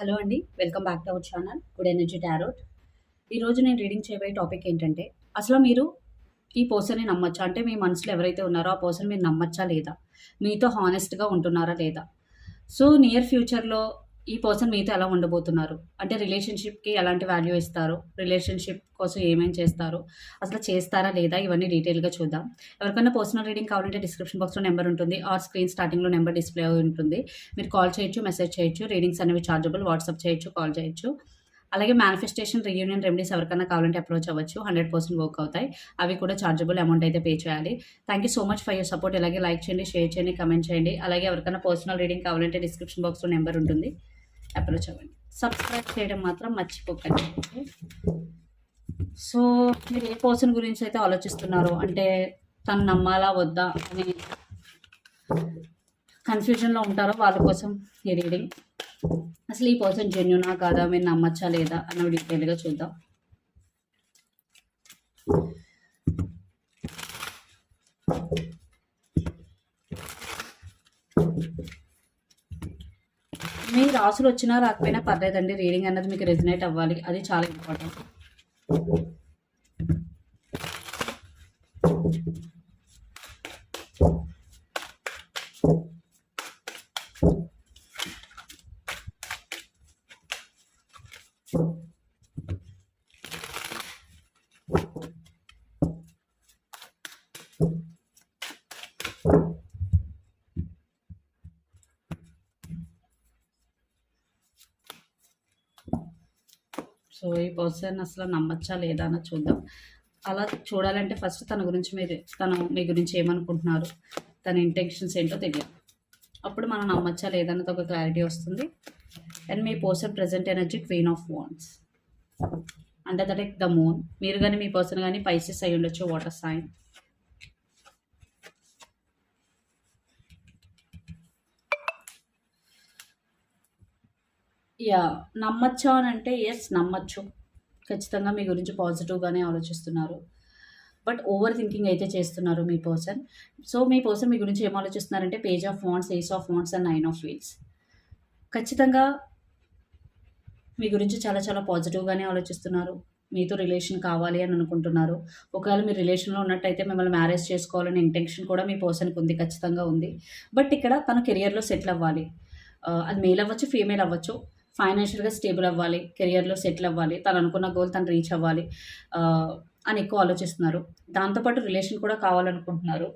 Hello అండి welcome back to our channel good energy tarot. ఈరోజు నేను రీడింగ్ చేయబోయే టాపిక్ ఏంటంటే అసలు మీరు ఈ పర్సన్ని నమ్మచ్చా? అంటే మీ మనసులో ఎవరైతే ఉన్నారో ఆ పర్సన్ మీరు నమ్మచ్చా లేదా? మీతో హానెస్ట్గా ఉంటున్నారా లేదా? సో నియర్ ఫ్యూచర్లో ఈ పర్సన్ మీతో ఎలా ఉండబోతున్నారు? అంటే రిలేషన్షిప్కి ఎలాంటి వాల్యూ ఇస్తారు? రిలేషన్షిప్ కోసం ఏమేం చేస్తారు? అసలు చేస్తారా లేదా? ఇవన్నీ డీటెయిల్గా చూద్దాం. ఎవరికైనా పర్సనల్ రీడింగ్ కావాలంటే డిస్క్రిప్షన్ బాక్స్లో నెంబర్ ఉంటుంది. ఆర్ స్క్రీన్ స్టార్టింగ్లో నెంబర్ డిస్ప్లే ఉంటుంది. మీరు కాల్ చేయొచ్చు మెసేజ్ చేయొచ్చు. రీడింగ్స్ అనేవి చార్జబుల్. వాట్సాప్ చేయొచ్చు కాల్ చేయొచ్చు. అలాగే మేనిఫెస్టేషన్ రీయూనియన్ రెమెడీస్ ఎవరికైనా కావాలంటే అప్రోచ్ అవ్వచ్చు. హండ్రెడ్ పర్సెంట్ వర్క్ అవుతాయి. అవి కూడా చార్జబుల్ అమౌంట్ అయితే పే చేయాలి. Thank you so much for your support. ఇలాగే లైక్ చేయండి షేర్ చేయండి కమెంట్ చేయండి. అలాగే ఎవరికైనా పర్సనల్ రీడింగ్ కావాలంటే డిస్క్రిప్షన్ బాక్స్లో నెంబర్ ఉంటుంది. అప్రోచ్ అవ్వండి. సబ్స్క్రైబ్ చేయడం మాత్రం మర్చిపోకండి. సో మీరు ఏ పర్సన్ గురించి అయితే ఆలోచిస్తున్నారో అంటే తను నమ్మాలా వద్దా అని కన్ఫ్యూజన్లో ఉంటారో వాళ్ళ కోసం ఈ రీడింగ్ అసలు ఈ పర్సన్ జెన్యునా కాదా? మీరు నమ్మచ్చా లేదా? అని డీటెయిల్గా చూద్దాం. మీ రాసులు వచ్చినా రాకపోయినా పర్లేదండి. రీడింగ్ అన్నది మీకు రెజినేట్ అవ్వాలి. అది చాలా ఇంపార్టెంట్ సో ఈ పర్సన్ అసలు నమ్మచ్చా లేదా అని చూద్దాం. అలా చూడాలంటే ఫస్ట్ తన గురించి మీరు తను మీ గురించి ఏమనుకుంటున్నారు? తన ఇంటెన్షన్స్ ఏంటో తెలియదు. అప్పుడు మనం నమ్మచ్చా లేదన్నది ఒక క్లారిటీ వస్తుంది. And me person present energy queen of wands అంటే దట్ లైక్ ద మూన్ మీరు కానీ మీ పర్సన్ కానీ పైసెస్ అయి ఉండొచ్చు వాటర్ సైన్ యా నమ్మచ్చా అని అంటే ఎస్ నమ్మచ్చు. ఖచ్చితంగా మీ గురించి పాజిటివ్గానే ఆలోచిస్తున్నారు. బట్ ఓవర్ థింకింగ్ అయితే చేస్తున్నారు మీ పర్సన్ సో మీ పర్సన్ మీ గురించి ఏం ఆలోచిస్తున్నారంటే page of wands ace of wands and nine of wheels ఖచ్చితంగా మీ గురించి చాలా చాలా పాజిటివ్గానే ఆలోచిస్తున్నారు. మీతో రిలేషన్ కావాలి అని అనుకుంటున్నారు. ఒకవేళ మీరు రిలేషన్లో ఉన్నట్టయితే మిమ్మల్ని మ్యారేజ్ చేసుకోవాలనే ఇంటెన్షన్ కూడా మీ పర్సన్కి ఉంది ఖచ్చితంగా ఉంది. బట్ ఇక్కడ తన కెరియర్లో సెటిల్ అవ్వాలి. Uh, అది మేల్ అవ్వచ్చు ఫీమేల్ అవ్వచ్చు. ఫైనాన్షియల్గా స్టేబుల్ అవ్వాలి కెరియర్లో సెటిల్ అవ్వాలి తను అనుకున్న గోల్ తను రీచ్ అవ్వాలి అని ఎక్కువ ఆలోచిస్తున్నారు. దాంతోపాటు రిలేషన్ కూడా కావాలనుకుంటున్నారు.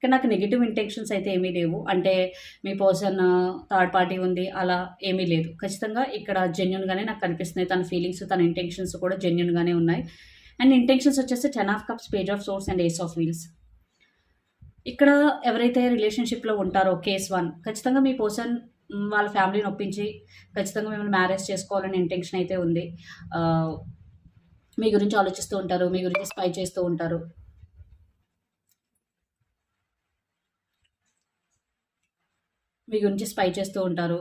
కానీ నాకు నెగిటివ్ ఇంటెన్షన్స్ అయితే ఏమీ లేవు. అంటే మీ పర్సన్ థర్డ్ పార్టీ ఉంది అలా ఏమీ లేదు. ఖచ్చితంగా ఇక్కడ జెన్యున్గానే నాకు కనిపిస్తున్నాయి. తన ఫీలింగ్స్ తన ఇంటెన్షన్స్ కూడా జెన్యున్గానే ఉన్నాయి. అండ్ ఇంటెన్షన్స్ వచ్చేసి ten of cups page of swords and ace of wheels ఇక్కడ ఎవరైతే రిలేషన్షిప్లో ఉంటారో కేస్ వన్ ఖచ్చితంగా మీ పర్సన్ వాళ్ళ ఫ్యామిలీని ఒప్పించి ఖచ్చితంగా మిమ్మల్ని మ్యారేజ్ చేసుకోవాలని ఇంటెన్షన్ అయితే ఉంది. మీ గురించి ఆలోచిస్తూ ఉంటారు మీ గురించి స్పై చేస్తూ ఉంటారు. మీ గురించి స్పై చేస్తూ ఉంటారు.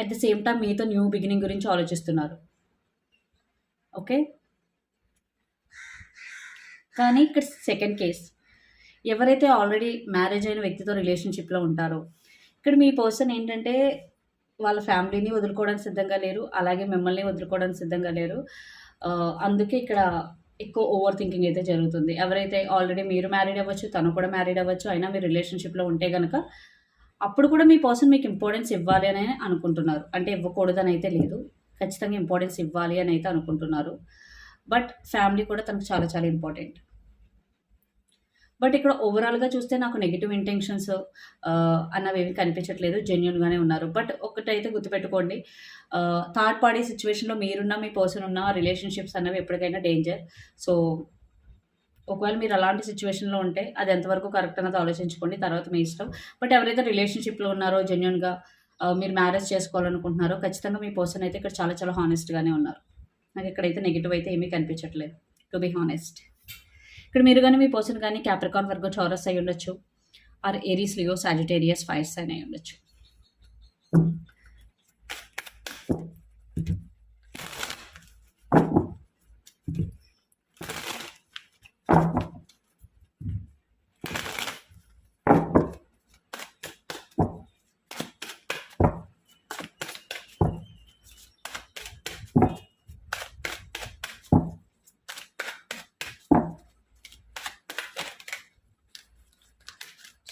అట్ ద సేమ్ టైం మీతో న్యూ బిగినింగ్ గురించి ఆలోచిస్తున్నారు. ఓకే కానీ ఇక్కడ సెకండ్ కేస్ ఎవరైతే ఆల్రెడీ మ్యారేజ్ అయిన వ్యక్తితో రిలేషన్షిప్లో ఉంటారో ఇక్కడ మీ పర్సన్ ఏంటంటే వాళ్ళ ఫ్యామిలీని వదులుకోవడానికి సిద్ధంగా లేరు అలాగే మిమ్మల్ని వదులుకోవడానికి సిద్ధంగా లేరు. అందుకే ఇక్కడ ఎక్కువ ఓవర్ థింకింగ్ అయితే జరుగుతుంది. ఎవరైతే ఆల్రెడీ మీరు మ్యారీడ్ అవ్వచ్చు తను కూడా మ్యారీడ్ అవ్వచ్చు అయినా మీరు రిలేషన్షిప్లో ఉంటే కనుక అప్పుడు కూడా మీ పర్సన్ మీకు ఇంపార్టెన్స్ ఇవ్వాలి అని అనుకుంటున్నారు. అంటే ఇవ్వకూడదని అయితే లేదు. ఖచ్చితంగా ఇంపార్టెన్స్ ఇవ్వాలి అని అయితే అనుకుంటున్నారు. బట్ ఫ్యామిలీ కూడా తనకు చాలా చాలా ఇంపార్టెంట్ బట్ ఇక్కడ ఓవరాల్గా చూస్తే నాకు నెగిటివ్ ఇంటెన్షన్స్ అన్నవి ఏమి కనిపించట్లేదు. జెన్యున్గానే ఉన్నారు. బట్ ఒకటైతే గుర్తుపెట్టుకోండి థర్డ్ పార్టీ సిచ్యువేషన్లో మీరున్న మీ పర్సన్ ఉన్న రిలేషన్షిప్స్ అన్నవి ఎప్పటికైనా డేంజర్ సో ఒకవేళ మీరు అలాంటి సిచ్యువేషన్లో ఉంటే అది ఎంతవరకు కరెక్ట్ అన్నది ఆలోచించుకోండి. తర్వాత మీ ఇష్టం. బట్ ఎవరైతే రిలేషన్షిప్లో ఉన్నారో జెన్యున్గా మీరు మ్యారేజ్ చేసుకోవాలనుకుంటున్నారో ఖచ్చితంగా మీ పర్సన్ అయితే ఇక్కడ చాలా చాలా హానెస్ట్గానే ఉన్నారు. నాకు ఇక్కడైతే నెగిటివ్ అయితే ఏమీ కనిపించట్లేదు టు బి హానెస్ట్ ఇక్కడ మీరు కానీ మీ పర్సన్ కానీ క్యాప్రికాన్ వర్గో చౌరస్ అయి ఉండొచ్చు. Or Aries Leo Sagittarius fires అని అయి ఉండొచ్చు.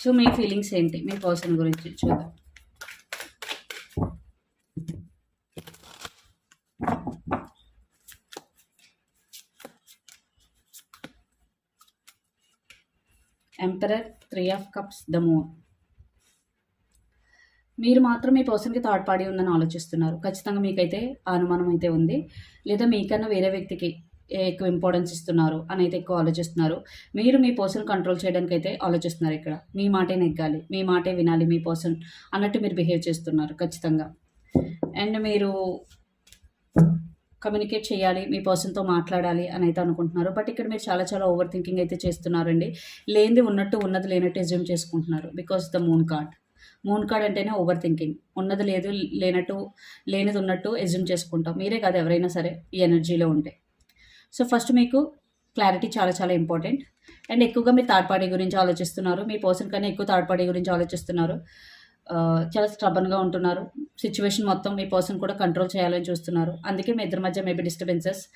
సో మీ ఫీలింగ్స్ ఏంటి? మీ పర్సన్ గురించి చూద్దాం. Emperor three of cups the moon మీరు మాత్రం మీ పర్సన్కి థర్డ్ పార్టీ ఉందని ఆలోచిస్తున్నారు. ఖచ్చితంగా మీకైతే అనుమానం అయితే ఉంది. లేదా మీకన్నా వేరే వ్యక్తికి ఎక్కువ ఇంపార్టెన్స్ ఇస్తున్నారు అని అయితే ఎక్కువ ఆలోచిస్తున్నారు. మీరు మీ పర్సన్ కంట్రోల్ చేయడానికి అయితే ఆలోచిస్తున్నారు ఇక్కడ. మీ మాటే నెగ్గాలి. మీ మాటే వినాలి మీ పర్సన్ అన్నట్టు మీరు బిహేవ్ చేస్తున్నారు ఖచ్చితంగా. అండ్ మీరు కమ్యూనికేట్ చేయాలి మీ పర్సన్తో మాట్లాడాలి అని అయితే అనుకుంటున్నారు. బట్ ఇక్కడ మీరు చాలా చాలా ఓవర్ థింకింగ్ అయితే చేస్తున్నారండి. లేనిది ఉన్నట్టు ఉన్నది లేనట్టు ఎజ్యూమ్ చేసుకుంటున్నారు because the moon card moon card అంటేనే ఓవర్ థింకింగ్ ఉన్నది లేదు లేనట్టు లేనిది ఉన్నట్టు ఎజ్యూమ్ చేసుకుంటాం. మీరే కాదు ఎవరైనా సరే ఈ ఎనర్జీలో ఉంటే. సో ఫస్ట్ మీకు క్లారిటీ చాలా చాలా ఇంపార్టెంట్. అండ్ ఎక్కువగా మీరు థర్డ్ పార్టీ గురించి ఆలోచిస్తున్నారు. మీ పర్సన్ కన్నా ఎక్కువ థర్డ్ పార్టీ గురించి ఆలోచిస్తున్నారు. చాలా స్ట్రబన్గా ఉంటున్నారు. సిచ్యువేషన్ మొత్తం మీ పర్సన్ కూడా కంట్రోల్ చేయాలని చూస్తున్నారు. అందుకే మీ ఇద్దరి మధ్య మేబీ డిస్టర్బెన్సెస్.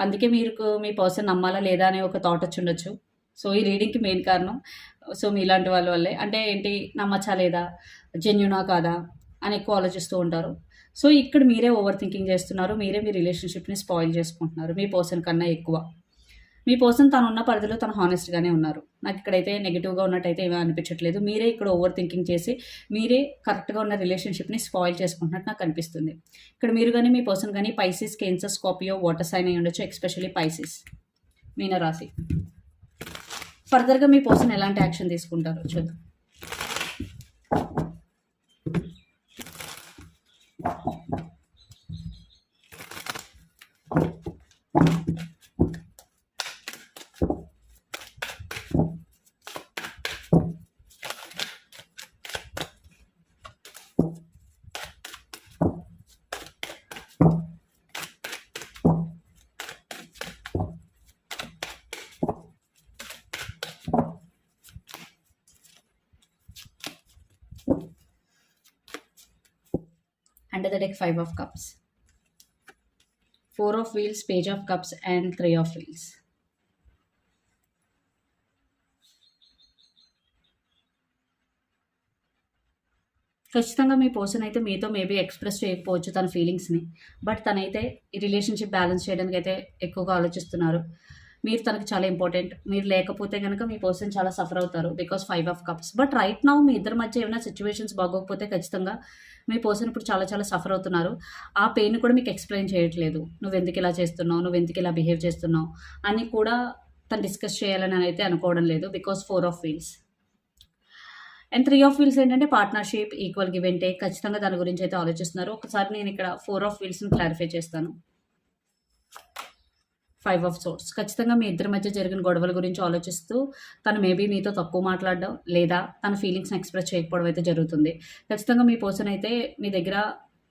అందుకే మీరు మీ పర్సన్ నమ్మాలా లేదా అనే ఒక థాట్ వచ్చి ఉండొచ్చు. సో ఈ రీడింగ్కి మెయిన్ కారణం సో మీలాంటి వాళ్ళ వల్లే. అంటే ఏంటి? నమ్మచ్చా లేదా? జెన్యునా కాదా? అని ఎక్కువ ఆలోచిస్తూ ఉంటారు. సో ఇక్కడ మీరే ఓవర్ థింకింగ్ చేస్తున్నారు మీరే మీ రిలేషన్షిప్ని స్పాయిల్ చేసుకుంటున్నారు మీ పర్సన్ కన్నా ఎక్కువ. మీ పర్సన్ తను ఉన్న పరిధిలో తను హానెస్ట్గానే ఉన్నారు. నాకు ఇక్కడైతే నెగిటివ్గా ఉన్నట్టయితే ఏమీ అనిపించట్లేదు. మీరే ఇక్కడ ఓవర్ థింకింగ్ చేసి మీరే కరెక్ట్గా ఉన్న రిలేషన్షిప్ని స్పాయిల్ చేసుకుంటున్నట్టు నాకు అనిపిస్తుంది. ఇక్కడ మీరు కానీ మీ పర్సన్ కానీ Pisces Cancer Scorpio water sign అయి ఉండొచ్చు ఎక్స్పెషల్లీ పైసిస్ మీనరాశి. ఫర్దర్గా మీ పర్సన్ ఎలాంటి యాక్షన్ తీసుకుంటారో చూద్దాం. The deck five of cups. Four of wheels page of cups and three of wheels. ఖచ్చితంగా మీ పర్సన్ అయితే మీతో మేబీ ఎక్స్ప్రెస్ చేయకపోవచ్చు తన ఫీలింగ్స్ని బట్ తనైతే ఈ రిలేషన్షిప్ బ్యాలెన్స్ చేయడానికి అయితే ఎక్కువగా ఆలోచిస్తున్నారు. మీరు తనకు చాలా ఇంపార్టెంట్ మీరు లేకపోతే కనుక మీ పర్సన్ చాలా సఫర్ అవుతారు because five of cups but right now మీ ఇద్దరి మధ్య ఏమైనా సిచ్యువేషన్స్ బాగోకపోతే ఖచ్చితంగా మీ పర్సన్ ఇప్పుడు చాలా చాలా సఫర్ అవుతున్నారు. ఆ పెయిన్ కూడా మీకు ఎక్స్ప్లెయిన్ చేయట్లేదు. నువ్వు ఎందుకు ఇలా చేస్తున్నావు? నువ్వు ఎందుకు ఇలా బిహేవ్ చేస్తున్నావు? అని కూడా తను డిస్కస్ చేయాలని అయితే అనుకోవడం లేదు because four of wheels. And three of wheels ఏంటంటే partnership equal give and take ఖచ్చితంగా దాని గురించి అయితే ఆలోచిస్తున్నారు. ఒకసారి నేను ఇక్కడ ఫోర్ ఆఫ్ వీల్స్ని క్లారిఫై చేస్తాను. ఫైవ్ ఆఫ్ సోర్స్ ఖచ్చితంగా మీ ఇద్దరి మధ్య జరిగిన గొడవల గురించి ఆలోచిస్తూ తను మేబీ మీతో తక్కువ మాట్లాడడం లేదా తన ఫీలింగ్స్ని ఎక్స్ప్రెస్ చేయకపోవడం అయితే జరుగుతుంది. ఖచ్చితంగా మీ పర్సన్ అయితే మీ దగ్గర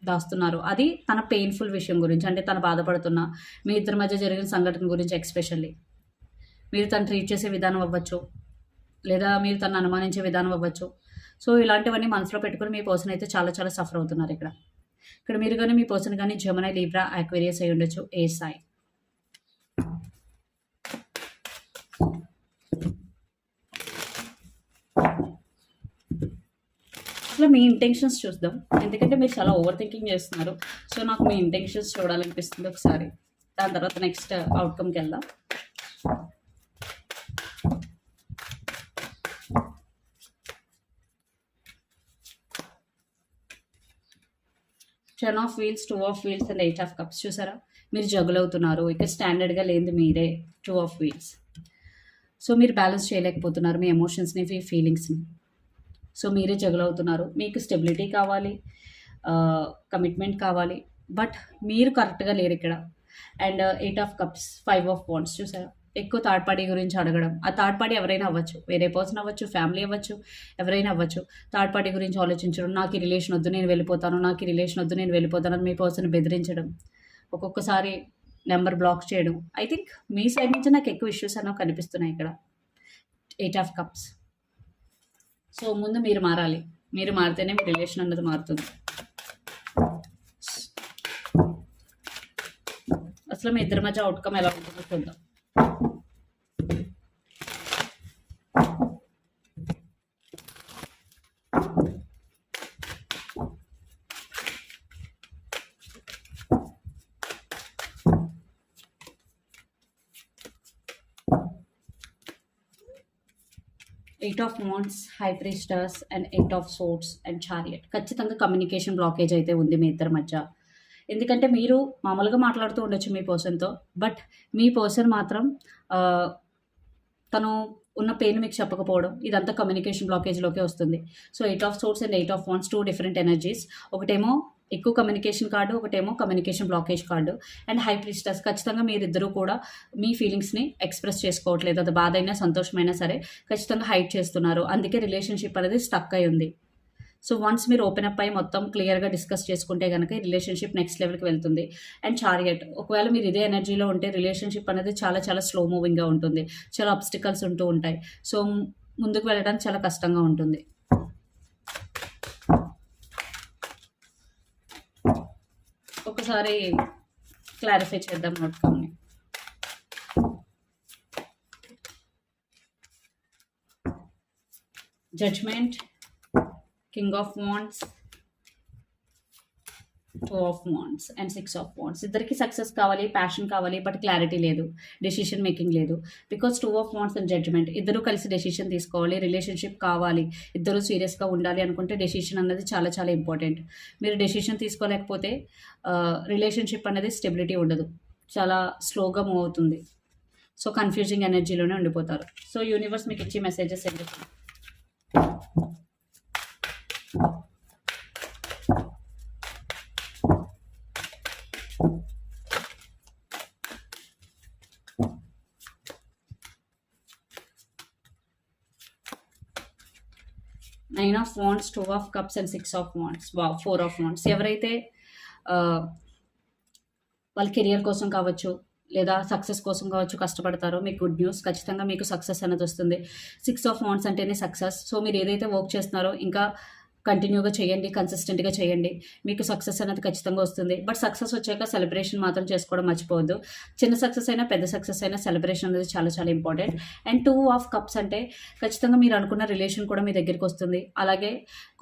దాస్తున్నారు. అది తన పెయిన్ఫుల్ విషయం గురించి అంటే తను బాధపడుతున్న మీ ఇద్దరి మధ్య జరిగిన సంఘటన గురించి ఎక్స్పెషల్లీ మీరు తను ట్రీట్ చేసే విధానం అవ్వచ్చు లేదా మీరు తను అనుమానించే విధానం అవ్వచ్చు. సో ఇలాంటివన్నీ మనసులో పెట్టుకుని మీ పర్సన్ అయితే చాలా చాలా సఫర్ అవుతున్నారు ఇక్కడ. ఇక్కడ మీరు కానీ మీ పర్సన్ కానీ జమనై లీబ్రా అక్వేరియస్ అయి ఉండొచ్చు ఏ సాయి అసలు మీ ఇంటెన్షన్స్ చూద్దాం. ఎందుకంటే మీరు చాలా ఓవర్ థింకింగ్ చేస్తున్నారు. సో నాకు మీ ఇంటెన్షన్స్ చూడాలనిపిస్తుంది ఒకసారి. దాని తర్వాత నెక్స్ట్ అవుట్కమ్కి వెళ్దాం. Ten of wheels two of wheels and eight of cups చూసారా? మీరు జగుల్ అవుతున్నారు స్టాండర్డ్గా లేనిది మీరే. టూ ఆఫ్ వీల్స్ సో మీరు బ్యాలెన్స్ చేయలేకపోతున్నారు మీ ఎమోషన్స్ని మీ ఫీలింగ్స్ని సో మీరే జగలవుతున్నారు అవుతున్నారు. మీకు స్టెబిలిటీ కావాలి కమిట్మెంట్ కావాలి బట్ మీరు కరెక్ట్గా లేరు ఇక్కడ. And eight of cups five of points చూసారా? ఎక్కువ థర్డ్ పార్టీ గురించి అడగడం. ఆ థర్డ్ పార్టీ ఎవరైనా అవ్వచ్చు. వేరే పర్సన్ అవ్వచ్చు ఫ్యామిలీ అవ్వచ్చు ఎవరైనా అవ్వచ్చు. థర్డ్ పార్టీ గురించి ఆలోచించడం. నాకు ఈ రిలేషన్ వద్దు నేను వెళ్ళిపోతాను. నాకు ఈ రిలేషన్ వద్దు నేను వెళ్ళిపోతాను అని మీ పర్సన్ బెదిరించడం. ఒక్కొక్కసారి నెంబర్ బ్లాక్ చేయడం. ఐ థింక్ మీ సైడ్ నుంచి నాకు ఎక్కువ ఇష్యూస్ అనేవి కనిపిస్తున్నాయి ఇక్కడ. ఎయిట్ ఆఫ్ కప్స్ సో ముందు మీరు మారాలి. మీరు మారితేనే మీ రిలేషన్ అన్నది మారుతుంది. అసలు మీ ఇద్దరి మధ్య అవుట్కమ్ ఎలా ఉంటుందో చూద్దాం. Eight of wands high priestess and eight of swords and chariot ఖచ్చితంగా కమ్యూనికేషన్ బ్లాకేజ్ అయితే ఉంది మీ ఇద్దరి మధ్య. ఎందుకంటే మీరు మామూలుగా మాట్లాడుతూ ఉండొచ్చు మీ పర్సన్తో బట్ మీ పర్సన్ మాత్రం తను ఉన్న పెయిన్ మీకు చెప్పకపోవడం ఇదంతా కమ్యూనికేషన్ బ్లాకేజ్లోకే వస్తుంది. So eight of swords and eight of wands two different energies ఒకటేమో ఎక్కువ కమ్యూనికేషన్ కార్డు ఒకటేమో communication blockage card and high priestess ఖచ్చితంగా మీరిద్దరూ కూడా మీ ఫీలింగ్స్ని ఎక్స్ప్రెస్ చేసుకోవట్లేదు. అది బాధ అయినా సంతోషమైనా సరే ఖచ్చితంగా హైట్ చేస్తున్నారు. అందుకే రిలేషన్షిప్ అనేది స్టక్ అయి ఉంది. సో వన్స్ మీరు ఓపెన్ అప్ అయి మొత్తం క్లియర్గా డిస్కస్ చేసుకుంటే కనుక ఈ రిలేషన్షిప్ నెక్స్ట్ లెవెల్కి వెళ్తుంది. అండ్ చారియట్ ఒకవేళ మీరు ఇదే ఎనర్జీలో ఉంటే రిలేషన్షిప్ అనేది చాలా చాలా స్లో మూవింగ్గా ఉంటుంది. చాలా అబ్స్టికల్స్ ఉంటూ ఉంటాయి. సో ముందుకు వెళ్ళడానికి చాలా కష్టంగా ఉంటుంది. ఒకసారి క్లారిఫై చేద్దాం అవుట్కమ్ని judgement king of wands two of wands and six of wands ఇద్దరికి సక్సెస్ కావాలి ప్యాషన్ కావాలి బట్ క్లారిటీ లేదు డెసిషన్ మేకింగ్ లేదు. Because two of wands and judgement ఇద్దరు కలిసి డెసిషన్ తీసుకోవాలి రిలేషన్షిప్ కావాలి ఇద్దరు సీరియస్గా ఉండాలి అనుకుంటే డెసిషన్ అన్నది చాలా చాలా ఇంపార్టెంట్. మీరు డెసిషన్ తీసుకోలేకపోతే రిలేషన్షిప్ అనేది స్టెబిలిటీ ఉండదు. చాలా స్లోగా మూవ్ అవుతుంది. సో కన్ఫ్యూజింగ్ ఎనర్జీలోనే ఉండిపోతారు. సో యూనివర్స్ మీకు ఇచ్చే మెసేజెస్ ఏంటి nine of wands two of cups and six of wands వా ఫోర్ ఆఫ్ వాండ్స్ ఎవరైతే వాళ్ళ కెరియర్ కోసం కావచ్చు లేదా సక్సెస్ కోసం కావచ్చు కష్టపడతారో మీకు గుడ్ న్యూస్. ఖచ్చితంగా మీకు సక్సెస్ అనేది వస్తుంది. సిక్స్ ఆఫ్ వాండ్స్ అంటేనే సక్సెస్. సో మీరు ఏదైతే వర్క్ చేస్తున్నారో ఇంకా కంటిన్యూగా చేయండి కన్సిస్టెంట్గా చేయండి. మీకు సక్సెస్ అనేది ఖచ్చితంగా వస్తుంది. బట్ సక్సెస్ వచ్చాక సెలబ్రేషన్ మాత్రం చేసుకోవడం మర్చిపోవద్దు. చిన్న సక్సెస్ అయినా పెద్ద సక్సెస్ అయినా సెలబ్రేషన్ అనేది చాలా చాలా important and two of cups అంటే ఖచ్చితంగా మీరు అనుకున్న రిలేషన్ కూడా మీ దగ్గరికి వస్తుంది. అలాగే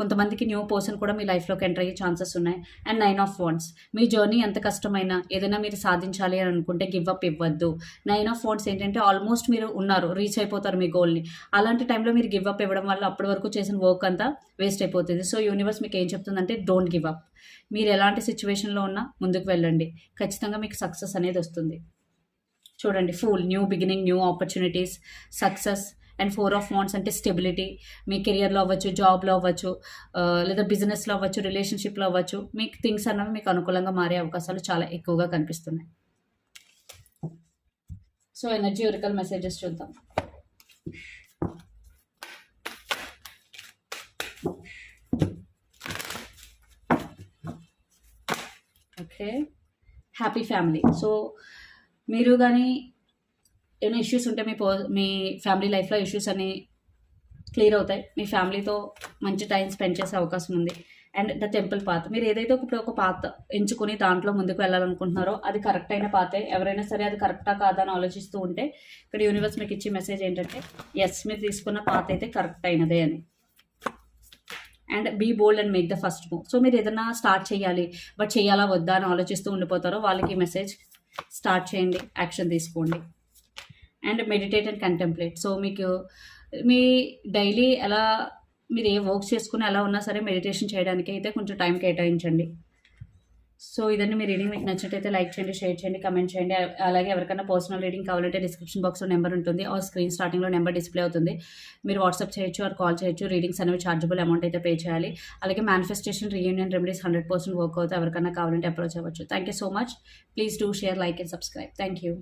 కొంతమందికి న్యూ పర్సన్ కూడా మీ లైఫ్లోకి ఎంటర్ అయ్యే ఛాన్సెస్ ఉన్నాయి. అండ్ నైన్ ఆఫ్ వాండ్స్ మీ జర్నీ ఎంత కష్టమైనా ఏదైనా మీరు సాధించాలి అని అనుకుంటే గివ్ అప్ ఇవ్వద్దు. నైన్ ఆఫ్ వాండ్స్ ఏంటంటే ఆల్మోస్ట్ మీరు ఉన్నారు రీచ్ అయిపోతారు మీ గోల్ని అలాంటి టైంలో మీరు గివ్ అప్ ఇవ్వడం వల్ల అప్పటి వరకు చేసిన వర్క్ అంతా వేస్ట్ అయిపోతుంది. సో యూనివర్స్ మీకు ఏం చెప్తుందంటే డోంట్ గివ్ అప్ మీరు ఎలాంటి సిచ్యువేషన్లో ఉన్నా ముందుకు వెళ్ళండి. ఖచ్చితంగా మీకు సక్సెస్ అనేది వస్తుంది. చూడండి full new beginning new opportunities success and four of wands అంటే స్టెబిలిటీ మీ కెరియర్లో అవ్వచ్చు జాబ్లో అవ్వచ్చు లేదా బిజినెస్లో అవ్వచ్చు రిలేషన్షిప్లో అవ్వచ్చు మీకు థింగ్స్ అన్నవి మీకు అనుకూలంగా మారే అవకాశాలు చాలా ఎక్కువగా కనిపిస్తున్నాయి. సో ఎనర్జీ ఒరికల్ మెసేజెస్ చూద్దాం. ఓకే. హ్యాపీ ఫ్యామిలీ సో మీరు కానీ ఏమైనా ఇష్యూస్ ఉంటే మీ పో మీ ఫ్యామిలీ లైఫ్లో ఇష్యూస్ అని క్లియర్ అవుతాయి. మీ ఫ్యామిలీతో మంచి టైం స్పెండ్ చేసే అవకాశం ఉంది. అండ్ ద టెంపుల్ పాత్ మీరు ఏదైతే ఇప్పుడు ఒక పాత ఎంచుకుని దాంట్లో ముందుకు వెళ్ళాలనుకుంటున్నారో అది కరెక్ట్ అయిన పాతే ఎవరైనా సరే అది కరెక్టా కాదా అని ఆలోచిస్తూ ఉంటే ఇక్కడ యూనివర్స్ మీకు ఇచ్చే మెసేజ్ ఏంటంటే ఎస్ మీరు తీసుకున్న పాత అయితే కరెక్ట్ అయినదే అని. And be bold and make the first move. So మీరు ఏదైనా స్టార్ట్ చేయాలి బట్ చేయాలా వద్దా అని ఆలోచిస్తూ ఉండిపోతారో వాళ్ళకి మెసేజ్ స్టార్ట్ చేయండి యాక్షన్ తీసుకోండి. And meditate and contemplate. So మీకు మీ డైలీ ఎలా మీరు ఏ వర్క్ చేసుకుని ఎలా ఉన్నా సరే మెడిటేషన్ చేయడానికి అయితే కొంచెం టైం కేటాయించండి. సో ఇదండి మీ రీడింగ్. మీకు నచ్చినట్టయితే లైక్ చేయండి షేర్ చేయండి కమెంట్ చేయండి. అలాగే ఎవరికైనా పర్సనల్ రీడింగ్ కావాలంటే డిస్క్రిప్షన్ బాక్స్లో నెంబర్ ఉంటుంది. ఆ స్క్రీన్ స్టార్టింగ్లో నెంబర్ డిస్ప్లే అవుతుంది. మీరు వాట్సాప్ చేయొచ్చు ఆర్ కాల్ చేయొచ్చు. రీడింగ్స్ అనేవి చార్జబుల్ అమౌంట్ అయితే పే చేయాలి. అలాగే manifestation reunion remedies hundred percent work అవుతాయి. ఎవరికైనా కావాలంటే అప్రోచ్ అవ్వచ్చు. Thank you so much please do share like and subscribe thank you